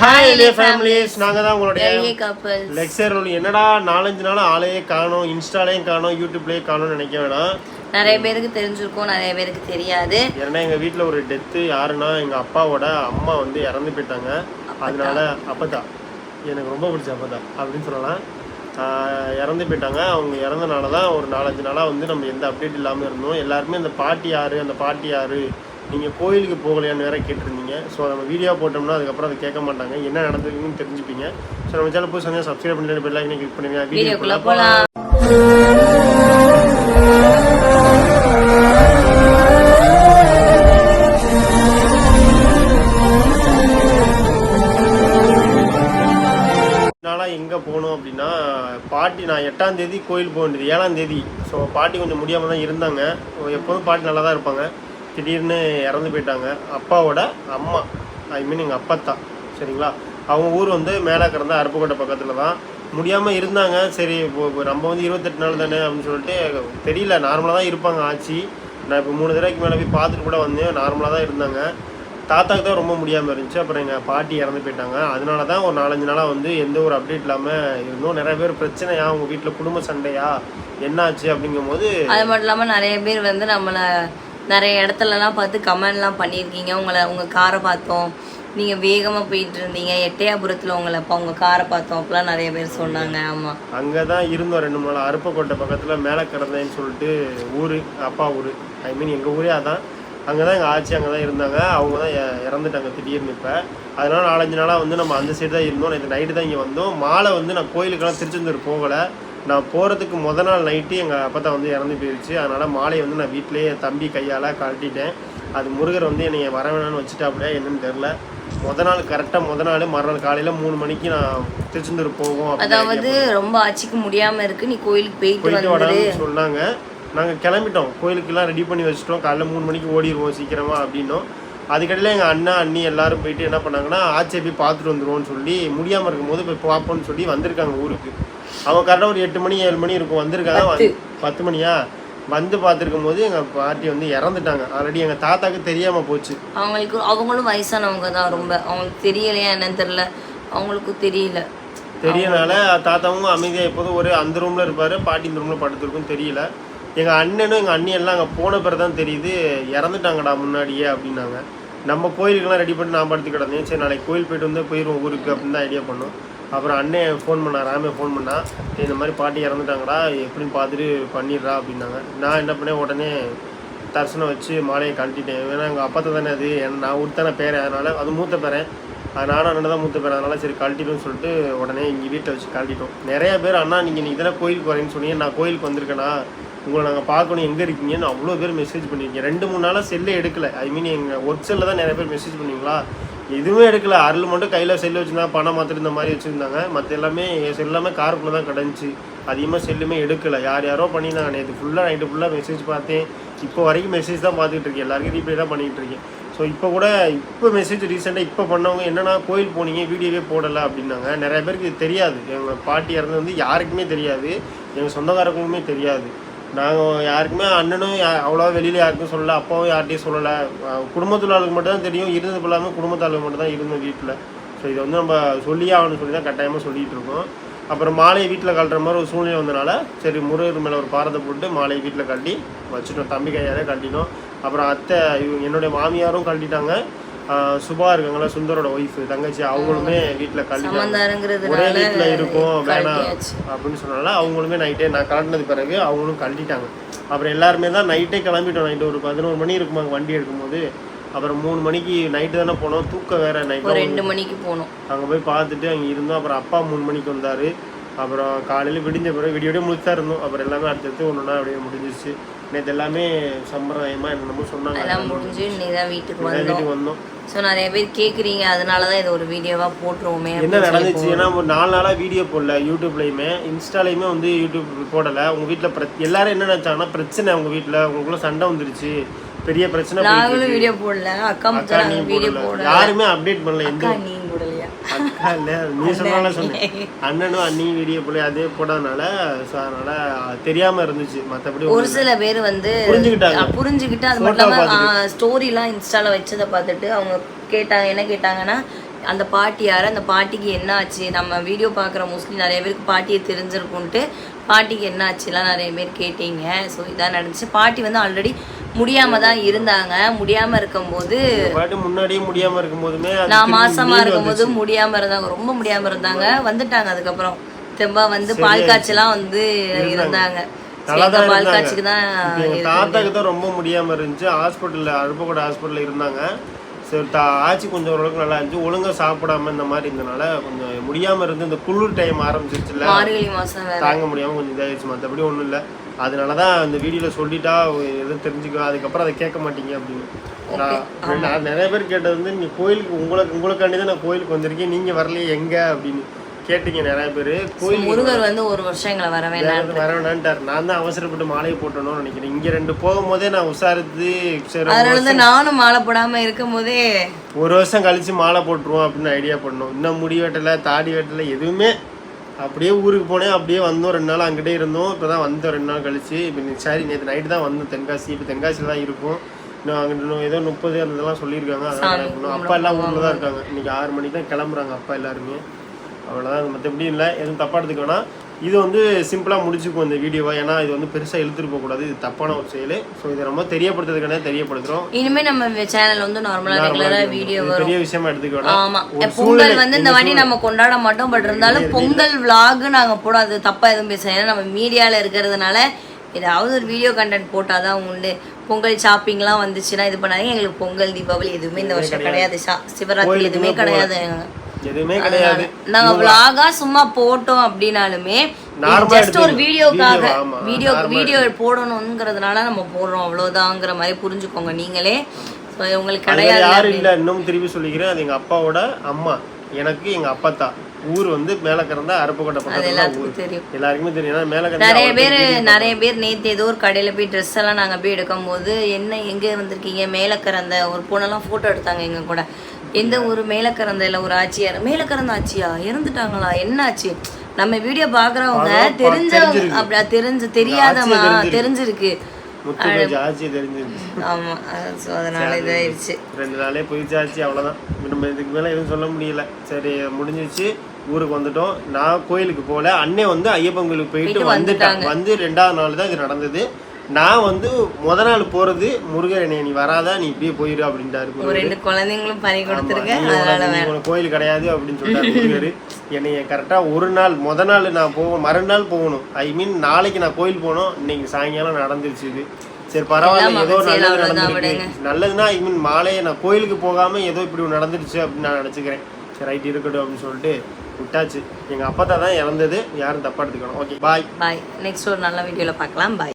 Hi லே families நாங்க தான் உங்களுடைய லெக்சர் என்னடா நாலஞ்சு நாள் ஆளையே காணோம் இன்ஸ்டாலையும் காணோம் யூடியூப்லயும் காணோம்னு நினைக்க வேணாம். நிறைய பேருக்கு தெரிஞ்சிருக்கும் நிறைய பேருக்கு தெரியாது. ஏன்னா எங்க வீட்ல ஒரு டெத்து யாருன்னா எங்க அப்பாவோட அம்மா வந்து இறந்து போயிட்டாங்க. அதனால அப்பதா எனக்கு ரொம்ப பிடிச்ச அப்பதா அப்படின்னு சொல்லலாம். இறந்து போயிட்டாங்க. அவங்க இறந்தனால தான் ஒரு நாலஞ்சு நாளாக வந்து நம்ம எந்த அப்டேட் இல்லாமல் இருந்தோம். எல்லாருமே அந்த பாட்டி யாரு அந்த பாட்டி யாரு? நீங்கள் கோயிலுக்கு போகலையான்னு வேற கேட்டிருந்தீங்க. ஸோ நம்ம வீடியோ போட்டோம்னா அதுக்கப்புறம் அதை கேட்க மாட்டாங்க. என்ன நடந்திருக்குன்னு தெரிஞ்சுப்பீங்க. ஸோ நம்ம சேனல் புதுசாக சப்ஸ்கிரைப் பண்ணிட்டு பெல் ஐக்கனை கிளிக் பண்ணுங்க. வீடியோக்குள்ள நாளாக எங்கே போகணும் அப்படின்னா பாட்டி நான் எட்டாம் தேதி கோயில் போக வேண்டியது. ஏழாம் தேதி. ஸோ பாட்டி கொஞ்சம் முடியாமல் தான் இருந்தாங்க. எப்போதும் பாட்டி நல்லா தான் இருப்பாங்க. திடீர்னு இறந்து போயிட்டாங்க. அப்பாவோட அம்மா ஐ மீன் எங்கள் அப்பத்தா சரிங்களா? அவங்க ஊர் வந்து மேலே கிடந்த அருப்புக்கோட்டை பக்கத்தில் தான். முடியாமல் இருந்தாங்க. சரி இப்போ நம்ம வந்து இருபத்தெட்டு நாள் தானே அப்படின்னு சொல்லிட்டு தெரியல. நார்மலாக தான் இருப்பாங்க ஆச்சு நான் இப்போ மூணு தடவைக்கு மேலே போய் பார்த்துட்டு கூட வந்தேன். நார்மலாக தான் இருந்தாங்க. தாத்தாக்கு தான் ரொம்ப முடியாமல் இருந்துச்சு. அப்புறம் எங்கள் பாட்டி இறந்து போயிட்டாங்க. அதனால தான் ஒரு நாலஞ்சு நாளாக வந்து எந்த ஒரு அப்டேட் இல்லாமல் இருந்தோம். நிறைய பேர் பிரச்சனையா உங்கள் வீட்டில் குடும்ப சண்டையா என்னாச்சு அப்படிங்கும்போது அது மட்டும் இல்லாமல் நிறைய பேர் வந்து நம்மளை நிறைய இடத்துலலாம் பார்த்து கமெண்ட்லாம் பண்ணியிருக்கீங்க. உங்களை உங்கள் காரை பார்த்தோம். நீங்கள் வேகமாக போயிட்டு இருந்தீங்க. எட்டையாபுரத்தில் உங்களை இப்போ உங்கள் காரை பார்த்தோம். அப்பெல்லாம் நிறைய பேர் சொன்னாங்க. ஆமாம் அங்கே தான் இருந்தோம். ரெண்டு மூணு நாள். அருப்பக்கோட்டை பக்கத்தில் மேலே கிடந்தேன்னு சொல்லிட்டு ஊர் அப்பா ஊர். ஐ மீன் எங்கள் ஊரே அதான். அங்கே தான் எங்கள் ஆச்சி அங்கே தான் இருந்தாங்க. அவங்க தான் இறந்துட்டாங்க திடீர்னு இப்போ. அதனால நாலஞ்சு நாளாக வந்து நம்ம அந்த சைடு தான் இருந்தோம். நேற்று நைட்டு தான் இங்கே வந்தோம். மாலை வந்து நான் கோயிலுக்கெல்லாம் திருச்செந்தூர் போகலை. நான் போகிறதுக்கு முத நாள் நைட்டு எங்கள் அப்பத்தா வந்து இறந்து போயிடுச்சு அதனால் மாலையை வந்து நான் வீட்டிலேயே தம்பி கையால் கழட்டிட்டேன். அது முருகர் வந்து என்னை வர வேணாம்னு வச்சுட்டாப்புல என்னன்னு தெரில முத நாள் கரெக்டாக முத நாள் மறுநாள் காலையில் மூணு மணிக்கு நான் திருச்செந்தூர் போவோம் அதாவது ரொம்ப ஆட்சிக்கு முடியாம இருக்கு. நீ கோயிலுக்கு போயிட்டு வரான்னு சொன்னாங்க. நாங்கள் கிளம்பிட்டோம். கோயிலுக்கெல்லாம் ரெடி பண்ணி வச்சுட்டோம். காலைல மூணு மணிக்கு ஓடிடுவோம் சீக்கிரமா அப்படின்னோம். அதுக்கடையில் எங்கள் அண்ணா அண்ணி எல்லாரும் போயிட்டு என்ன பண்ணாங்கன்னா ஆச்சியை போய் பார்த்துட்டு வந்துருவோம்னு சொல்லி முடியாமல் இருக்கும்போது போய் பார்ப்போம்னு சொல்லி வந்திருக்காங்க ஊருக்கு. அவங்க கரெக்டாக ஒரு எட்டு மணி ஏழு மணி இருக்கும். வந்திருக்காங்க. வந்து- பத்து மணியா? வந்து பார்த்துருக்கும் போது எங்கள் பாட்டி வந்து இறந்துட்டாங்க. ஆல்ரெடி எங்கள் தாத்தாக்கு தெரியாமல் போச்சு. அவங்களுக்கு அவங்களும் வயசானவங்க தான் ரொம்ப. அவங்களுக்கு தெரியலையா என்னன்னு தெரியல. அவங்களுக்கும் தெரியல. தெரியனால தாத்தாவும் அமைதியாக எப்போதும் ஒரு அந்த ரூமில் இருப்பார். பாட்டி இந்த ரூமில் படுத்துருக்கும் தெரியல. எங்கள் அண்ணனும் எங்கள் அண்ணியெல்லாம் அங்கே போன பிறகு தான் தெரியுது இறந்துட்டாங்கடா முன்னாடியே அப்படின்னாங்க. நம்ம கோயிலுக்கெல்லாம் ரெடி பண்ணி நான் படுத்து கிடந்தேன். சரி நாளைக்கு கோயில் போயிட்டு வந்து போயிடுவோம் ஊருக்கு அப்படின்னு தான் ஐடியா பண்ணோம். அப்புறம் அண்ணன் ஃபோன் பண்ணா ராமே ஃபோன் பண்ணா இந்த மாதிரி பாட்டி இறந்துட்டாங்கடா எப்படின்னு பார்த்துட்டு பண்ணிடுறா அப்படின்னாங்க. நான் என்ன பண்ணேன் உடனே தரிசனம் வச்சு மாலையை கழட்டிட்டேன். ஏன்னா எங்கள் அப்பா தானே அது. என் நான் ஊர்த்தானே பேரேன். அதனால் அது மூத்த பேரேன். அது நானும் அண்ணன் தான் மூத்த பேர் அதனால் சரி கழட்டிடும்னு சொல்லிட்டு உடனே இங்கே வீட்டில் வச்சு கழட்டிட்டோம். நிறைய பேர் அண்ணா நீங்கள் நீங்கள் இதெல்லாம் கோயிலுக்கு வரேன்னு சொன்னீங்க. நான் கோயிலுக்கு வந்திருக்கேனா உங்களை நாங்கள் பார்க்கணும் எங்கே இருக்கீங்கன்னு அவ்வளோ பேர் மெசேஜ் பண்ணியிருக்கீங்க. ரெண்டு மூணு நாளாக செல்லே எடுக்கலை. ஐ மீன் எங்கள் ஒர்க் செல்லில் தான் நிறைய பேர் மெசேஜ் பண்ணீங்களா? எதுவுமே எடுக்கல. அருள் மட்டும் கையில் செல்லு வச்சுருந்தா பணம் மாத்திரம் இந்த மாதிரி வச்சுருந்தாங்க. மற்ற எல்லாமே என் செல் எல்லாமே காருக்குள்ளே தான் கிடந்துச்சு அதிகமாக செல்லுமே எடுக்கலை. யார் யாரோ பண்ணியிருந்தாங்க. நேற்று ஃபுல்லாக நைட்டு ஃபுல்லாக மெசேஜ் பார்த்தேன். இப்போ வரைக்கும் மெசேஜ் தான் பார்த்துட்டு இருக்கேன். எல்லாருக்கும் ரீப்ளை தான் பண்ணிகிட்டு இருக்கேன். ஸோ இப்போ கூட இப்போ மெசேஜ் ரீசெண்டாக இப்போ பண்ணவங்க என்னென்னா கோயில் போனீங்க வீடியோவே போடலை அப்படின்னாங்க. நிறைய பேருக்கு இது தெரியாது. எங்கள் பாட்டி இறந்து வந்து யாருக்குமே தெரியாது. எங்கள் சொந்தக்காரங்களுமே தெரியாது. நாங்கள் யாருக்குமே அண்ணனும் யா- அவ்வளோவா வெளியில் யாருக்கும் சொல்லலை அப்பாவும் யார்ட்டையும் சொல்லலை. குடும்பத்தில் ஆளுக்கு மட்டும் தான் தெரியும் இருந்தது இல்லாமல் குடும்பத்தாளுக்கு மட்டும் தான் இருந்தோம் வீட்டில் ஸோ இதை வந்து நம்ம சொல்லியே ஆகணும்னு சொல்லி தான் கட்டாயமாக சொல்லிகிட்டு இருக்கோம். அப்புறம் மாலையை வீட்டில் கழட்டுற மாதிரி ஒரு சூழ்நிலை வந்தனால சரி முருகர் மேலே ஒரு பாரத்தை போட்டு மாலையை வீட்டில் கழட்டி வச்சுட்டோம். தம்பி கையாரே கழட்டினோம் அப்புறம் அத்தை இவங்க என்னுடைய மாமியாரும் கழட்டிட்டாங்க. சுபா இருக்காங்களா சுந்தரோட ஒய்ஃப் தங்கச்சி அவங்களுமே வீட்டில் கழட்டிட்டாங்க ஒரே வீட்டில் இருக்கும் வேணாம். அப்படின்னு சொன்னால அவங்களுமே நைட்டே நான் கலட்டினது பிறகு அவங்களும் கழட்டிட்டாங்க. அப்புறம் எல்லாருமே தான் நைட்டே கிளம்பிட்டோம். நைட்டு ஒரு பதினோரு மணி இருக்குமா வண்டி எடுக்கும்போது. அப்புறம் மூணு மணிக்கு நைட்டு தானே போனோம் தூக்கம் வேற நைட்டு ரெண்டு மணிக்கு போனோம். அங்கே போய் பார்த்துட்டு அங்கே இருந்தோம். அப்புறம் அப்பா மூணு மணிக்கு வந்தார். அப்புறம் காலையில் விடிஞ்ச பிறகு விடிய விடிய முடிச்சா இருந்தோம். அப்புறம் எல்லாமே அடுத்தடுத்து ஒன்று ஒன்றா அப்படியே முடிஞ்சிருச்சு. நேற்று எல்லாமே சம்பிரதாயமாக என்னென்னமோ சொன்னாங்க. அதெல்லாம் முடிஞ்சு தான் வீட்டுக்கு வீட்டுக்கு வந்தோம். ஸோ நிறைய பேர் கேட்குறீங்க அதனால தான் இது ஒரு வீடியோவாக போட்டுருவோமே என்ன நடந்துச்சு? ஏன்னா ஒரு நாலு நாளாக வீடியோ போடல யூடியூப்லையுமே இன்ஸ்டாலையுமே வந்து யூடியூப் போடலை. உங்கள் வீட்டில் பிர எல்லாரும் என்ன நினச்சாங்கன்னா பிரச்சனை உங்கள் வீட்டில். உங்களுக்குள்ள சண்டை வந்துருச்சு. பெரிய பிரச்சனை நாங்களும். வீடியோ போடல. அக்கா மட்டும் வீடியோ போடல. யாருமே அப்டேட் பண்ணல. எந்த அக்கா நீ இல்ல சொன்னால சொன்னேன். அண்ணனும் அண்ணி வீடியோ போல அதே போடாதனால ஸோ அதனால தெரியாம இருந்துச்சு. மற்றபடி ஒரு சில பேர் வந்து புரிஞ்சுக்கிட்டாங்க. புரிஞ்சுக்கிட்டு அது மட்டும் இல்லாமல் ஸ்டோரிலாம் இன்ஸ்டால வச்சதை பார்த்துட்டு அவங்க கேட்டாங்க என்ன கேட்டாங்கன்னா அந்த பாட்டி யார்? அந்த பாட்டிக்கு என்ன ஆச்சு? நம்ம வீடியோ பார்க்குற மோஸ்ட்லி நிறைய பேருக்கு பாட்டியை தெரிஞ்சிருக்குன்ட்டு பாட்டிக்கு என்ன ஆச்சுலாம் நிறைய பேர் கேட்டீங்க. ஸோ இதான் நடந்துச்சு. பாட்டி வந்து ஆல்ரெடி முடியாம தான் இருந்தாங்க. முடியாம இருக்கும்போது முன்னாடியே முடியாம இருக்கும் போதுமே அது நான் மாசமா இருக்கும்போது முடியாம இருந்தாங்க. ரொம்ப முடியாம இருந்தாங்க. வந்துட்டாங்க அதுக்கப்புறம். திரும்ப வந்து பால் காய்ச்சலாம் வந்து இருந்தாங்க. பால் காய்ச்சிக்கு தான் தாத்தாக்கு தான் ரொம்ப முடியாம இருந்துச்சு. ஹாஸ்பிட்டல்ல அருப்பக்கோட்டை ஹாஸ்பிட்டல்ல இருந்தாங்க. சரி தா ஆச்சு கொஞ்சம் ஓரளவுக்கு நல்லா இருந்துச்சு. ஒழுங்கா சாப்பிடாம இந்த மாதிரி இருந்தனால கொஞ்சம் முடியாம இருந்து இந்த குளிர் டைம் ஆரம்பிச்சிருச்சுல தாங்க முடியாம கொஞ்சம் இதாயிடுச்சு மற்றபடி ஒன்றும் இல்லை. அதனால தான் இந்த வீடியோவில் சொல்லிட்டா எதுவும் தெரிஞ்சுக்கலாம் அதுக்கப்புறம் அதை கேட்க மாட்டீங்க அப்படின்னு. நான் நிறைய பேர் கேட்டது வந்து நீ கோயிலுக்கு உங்களுக்கு உங்களுக்காண்டி தான் நான் கோயிலுக்கு வந்திருக்கேன் நீங்க வரலையே எங்க? அப்படின்னு கேட்டீங்க நிறைய பேர். கோயில் முருகர் வந்து ஒரு வருஷம் எங்களை வர வேண்டாம் வர வேணான்ட்டார். நான் தான் அவசரப்பட்டு மாலையை போட்டணும்னு நினைக்கிறேன். இங்க ரெண்டு போகும்போதே நான் உசாரித்து சரி அதனால நானும் மாலை போடாம இருக்கும் போதே ஒரு வருஷம் கழிச்சு மாலை போட்டுருவோம் அப்படின்னு ஐடியா பண்ணோம். இன்னும் முடி வெட்டலை தாடி வெட்டலை எதுவுமே அப்படியே ஊருக்கு போனேன் அப்படியே வந்தோம் ரெண்டு நாள் அங்கிட்டே இருந்தோம். இப்போ தான் வந்தோம் ரெண்டு நாள் கழிச்சு. இப்போ சரி நேற்று நைட்டு தான் வந்தோம் தென்காசி. இப்போ தென்காசியில் தான் இருக்கும். இன்னும் அங்கிட்டு இன்னும் ஏதோ முப்பது அந்த இதெல்லாம் சொல்லியிருக்காங்க அதெல்லாம் அப்பா எல்லாம் ஊரில் தான் இருக்காங்க. இன்னைக்கு ஆறு மணிக்கு தான் கிளம்புறாங்க அப்பா எல்லாருமே. அவ்வளோதான் மற்றபடி இல்லை. எதுவும் தப்பாக எடுத்துக்க வேணாம். இது வந்து சிம்பிளாக முடிச்சுக்கும் இந்த வீடியோவை. ஏன்னா இது வந்து பெருசாக இழுத்துட்டு போகக்கூடாது இது தப்பான ஒரு செயல். ஸோ இதை ரொம்ப தெரியப்படுத்துறதுக்கான தெரியப்படுத்துகிறோம் இனிமே நம்ம சேனல் வந்து நார்மலா ரெகுலரா வீடியோ பெரிய விஷயமா எடுத்துக்க வேணாம். ஆமா. பொங்கல் வந்து இந்த வாட்டி நம்ம கொண்டாட மாட்டோம். பட் இருந்தாலும் பொங்கல் vlog நாங்க போட அது தப்பா எதுவும் பேச ஏன்னா நம்ம மீடியால இருக்கிறதுனால ஏதாவது ஒரு வீடியோ கண்டென்ட் போட்டாதான் உண்டு. பொங்கல் ஷாப்பிங்லாம் வந்துச்சுன்னா இது பண்ணாதீங்க. எங்களுக்கு பொங்கல் தீபாவளி எதுவுமே இந்த வருஷம் கிடையாது. சிவராத்திரி எதுவுமே கிடையாது. எதுவுமே கிடையாது. நாங்க vlog-ஆ சும்மா போட்டோம் அப்படின்னாலுமே Normal ஜஸ்ட் ஒரு வீடியோக்காக. வீடியோ வீடியோ போடணுங்கிறதுனால நம்ம போடுறோம். அவ்வளவுதாங்கிற மாதிரி புரிஞ்சுக்கோங்க நீங்களே. உங்களுக்கு கிடையாது யாரும் இல்ல இன்னும் திருப்பி சொல்லிக்கிறேன். அது எங்க அப்பாவோட அம்மா. எனக்கு எங்க அப்பத்தா ஊர் வந்து மேலக்கறந்தா அருப்புக்கோட்டை பக்கத்துல தான் தெரியும். எல்லாருக்குமே தெரியும். ஏன்னா மேலக்கறந்தா நிறைய பேர் நிறைய பேர் நேத்து ஏதோ ஒரு கடையில போய் ட்ரெஸ் எல்லாம் நாங்க போய் எடுக்கும்போது என்ன எங்க வந்திருக்கீங்க மேலக்கறந்த ஒரு பொண்ணெல்லாம் போட்டோ எடுத்தாங்க எங்க கூட. எந்த ஊர் மேலக்கறந்தையில ஒரு ஆச்சியார் மேலக்கறந்த ஆச்சியா இறந்துட்டாங்களா என்ன ஆச்சு நம்ம வீடியோ பாக்குறவங்க தெரிஞ்சவங்க அப்படி தெரிஞ்சு தெரியாதவங்க தெரிஞ்சிருக்கு. ஆமா ஸோ அதனால இதாயிருச்சு. ரெண்டு நாளே போயிச்சாச்சு அவ்வளவுதான். நம்ம இதுக்கு மேல எதுவும் சொல்ல முடியல. சரி முடிஞ்சிச்சு ஊருக்கு வந்துட்டோம். நான் கோயிலுக்கு போல அண்ணன் வந்து ஐயப்பன் கோயிலுக்கு போயிட்டு வந்துட்டாங்க. வந்து ரெண்டாவது நாள் தான் இது நடந்தது. நான் வந்து முத நாள் போறது முருகர் என்னை நீ வராதா நீ இப்படியே போயிரு அப்படின்ட்டாரு ரெண்டு குழந்தைங்களும் பறி கொடுத்துருக்கேன் கோயில் கிடையாது அப்படின்னு சொல்லிட்டாரு முருகர். என்னைய கரெக்டா ஒரு நாள் முத நாள் நான் போவோம் மறுநாள் போகணும். ஐ மீன் நாளைக்கு நான் கோயில் போகணும் இன்னைக்கு சாயங்காலம் நடந்துருச்சு இது. சரி பரவாயில்ல ஏதோ நல்லது நடந்திருக்கு. நல்லதுன்னா ஐ மீன் மாலையை நான் கோயிலுக்கு போகாம ஏதோ இப்படி நடந்துருச்சு அப்படின்னு நான் நினைச்சுக்கிறேன். சரி ரைட் இருக்கட்டும் அப்படின்னு சொல்லிட்டு விட்டாச்சு. எங்க அப்பா தான் இறந்தது யாரும் தப்பா எடுத்துக்கணும். ஓகே பாய் பாய் நெக்ஸ்ட் ஒரு நல்ல வீடியோல பார்க்கலாம். பாய்